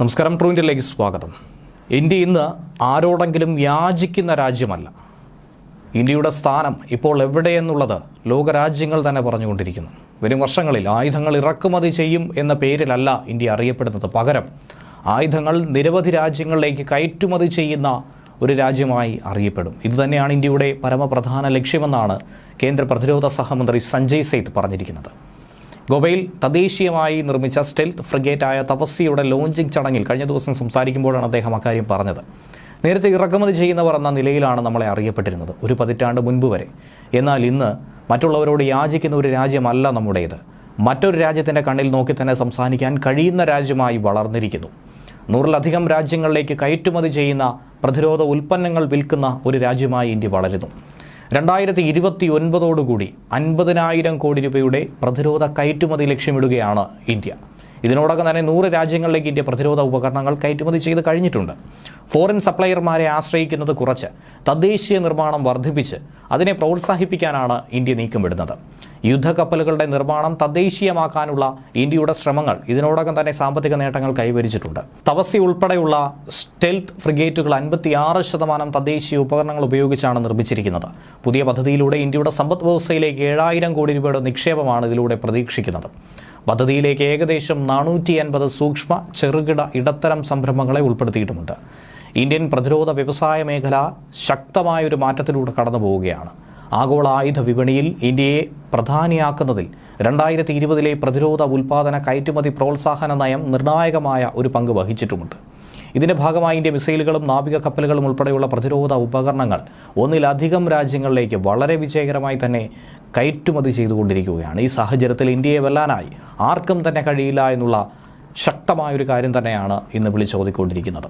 നമസ്കാരം ട്രൂ ഇന്ത്യയിലേക്ക് സ്വാഗതം. ഇന്ത്യ ഇന്ന് ആരോടെങ്കിലും യാചിക്കുന്ന രാജ്യമല്ല. ഇന്ത്യയുടെ സ്ഥാനം ഇപ്പോൾ എവിടെയെന്നുള്ളത് ലോകരാജ്യങ്ങൾ തന്നെ പറഞ്ഞുകൊണ്ടിരിക്കുന്നു. വരും വർഷങ്ങളിൽ ആയുധങ്ങൾ ഇറക്കുമതി ചെയ്യും എന്ന പേരിലല്ല ഇന്ത്യ അറിയപ്പെടുന്നത്. പകരം ആയുധങ്ങൾ നിരവധി രാജ്യങ്ങളിലേക്ക് കയറ്റുമതി ചെയ്യുന്ന ഒരു രാജ്യമായി അറിയപ്പെടും. ഇതുതന്നെയാണ് ഇന്ത്യയുടെ പരമപ്രധാന ലക്ഷ്യമെന്നാണ് കേന്ദ്ര പ്രതിരോധ സഹമന്ത്രി സഞ്ജയ് സേത്ത് പറഞ്ഞിരിക്കുന്നത്. ഗോവയിൽ തദ്ദേശീയമായി നിർമ്മിച്ച സ്റ്റെൽത്ത് ഫ്രിഗേറ്റായ തപസ്സിയുടെ ലോഞ്ചിങ് ചടങ്ങിൽ കഴിഞ്ഞ ദിവസം സംസാരിക്കുമ്പോഴാണ് അദ്ദേഹം അക്കാര്യം പറഞ്ഞത്. നേരത്തെ ഇറക്കുമതി ചെയ്യുന്നവർ എന്ന നിലയിലാണ് നമ്മളെ അറിയപ്പെട്ടിരുന്നത്. ഒരു പതിറ്റാണ്ട് മുൻപ് വരെ. എന്നാൽ ഇന്ന് മറ്റുള്ളവരോട് യാചിക്കുന്ന ഒരു രാജ്യമല്ല നമ്മുടേത്. മറ്റൊരു രാജ്യത്തിന്റെ കണ്ണിൽ നോക്കി തന്നെ സംസാരിക്കാൻ കഴിയുന്ന രാജ്യമായി വളർന്നിരിക്കുന്നു. നൂറിലധികം രാജ്യങ്ങളിലേക്ക് കയറ്റുമതി ചെയ്യുന്ന പ്രതിരോധ ഉൽപ്പന്നങ്ങൾ വിൽക്കുന്ന ഒരു രാജ്യമായി ഇന്ത്യ വളരുന്നു. രണ്ടായിരത്തി ഇരുപത്തി ഒൻപതോടുകൂടി അൻപതിനായിരം കോടി രൂപയുടെ പ്രതിരോധ കയറ്റുമതി ലക്ഷ്യമിടുകയാണ് ഇന്ത്യ. ഇതിനോടകം തന്നെ നൂറ് രാജ്യങ്ങളിലേക്ക് ഇന്ത്യ പ്രതിരോധ ഉപകരണങ്ങൾ കയറ്റുമതി ചെയ്ത് കഴിഞ്ഞിട്ടുണ്ട്. ഫോറിൻ സപ്ലയർമാരെ ആശ്രയിക്കുന്നത് കുറച്ച്. തദ്ദേശീയ നിർമ്മാണം വർദ്ധിപ്പിച്ച് അതിനെ പ്രോത്സാഹിപ്പിക്കാനാണ് ഇന്ത്യ നീക്കമിടുന്നത്. യുദ്ധക്കപ്പലുകളുടെ നിർമ്മാണം തദ്ദേശീയമാക്കാനുള്ള ഇന്ത്യയുടെ ശ്രമങ്ങൾ ഇതിനോടകം തന്നെ സാമ്പത്തിക നേട്ടങ്ങൾ കൈവരിച്ചിട്ടുണ്ട്. തവസി ഉൾപ്പെടെയുള്ള സ്റ്റെൽത്ത് ഫ്രിഗേറ്റുകൾ അൻപത്തിയാറ് ശതമാനം തദ്ദേശീയ ഉപകരണങ്ങൾ ഉപയോഗിച്ചാണ് നിർമ്മിച്ചിരിക്കുന്നത്. പുതിയ പദ്ധതിയിലൂടെ ഇന്ത്യയുടെ സമ്പദ് വ്യവസ്ഥയിലേക്ക് ഏഴായിരം കോടി രൂപയുടെ നിക്ഷേപമാണ് ഇതിലൂടെ പ്രതീക്ഷിക്കുന്നത്. പദ്ധതിയിലേക്ക് ഏകദേശം നാനൂറ്റി അൻപത് സൂക്ഷ്മ ചെറുകിട ഇടത്തരം സംരംഭങ്ങളെ ഉൾപ്പെടുത്തിയിട്ടുമുണ്ട്. ഇന്ത്യൻ പ്രതിരോധ വ്യവസായ മേഖല ശക്തമായൊരു മാറ്റത്തിലൂടെ കടന്നു പോവുകയാണ് ആഗോള ആയുധ വിപണിയിൽ ഇന്ത്യയെ പ്രധാനിയാക്കുന്നതിൽ രണ്ടായിരത്തി ഇരുപതിലെ പ്രതിരോധ ഉൽപാദന കയറ്റുമതി പ്രോത്സാഹന നയം നിർണായകമായ ഒരു പങ്ക് വഹിച്ചിട്ടുമുണ്ട്. ഇതിന്റെ ഭാഗമായി ഇന്ത്യ മിസൈലുകളും നാവിക കപ്പലുകളും ഉൾപ്പെടെയുള്ള പ്രതിരോധ ഉപകരണങ്ങൾ ഒന്നിലധികം രാജ്യങ്ങളിലേക്ക് വളരെ വിജയകരമായി തന്നെ കയറ്റുമതി ചെയ്തുകൊണ്ടിരിക്കുകയാണ്. ഈ സാഹചര്യത്തിൽ ഇന്ത്യയെ വെല്ലാനായി ആർക്കും തന്നെ കഴിയില്ല എന്നുള്ള ശക്തമായൊരു കാര്യം തന്നെയാണ് ഇന്ന് വിളിച്ചോതിക്കൊണ്ടിരിക്കുന്നത്.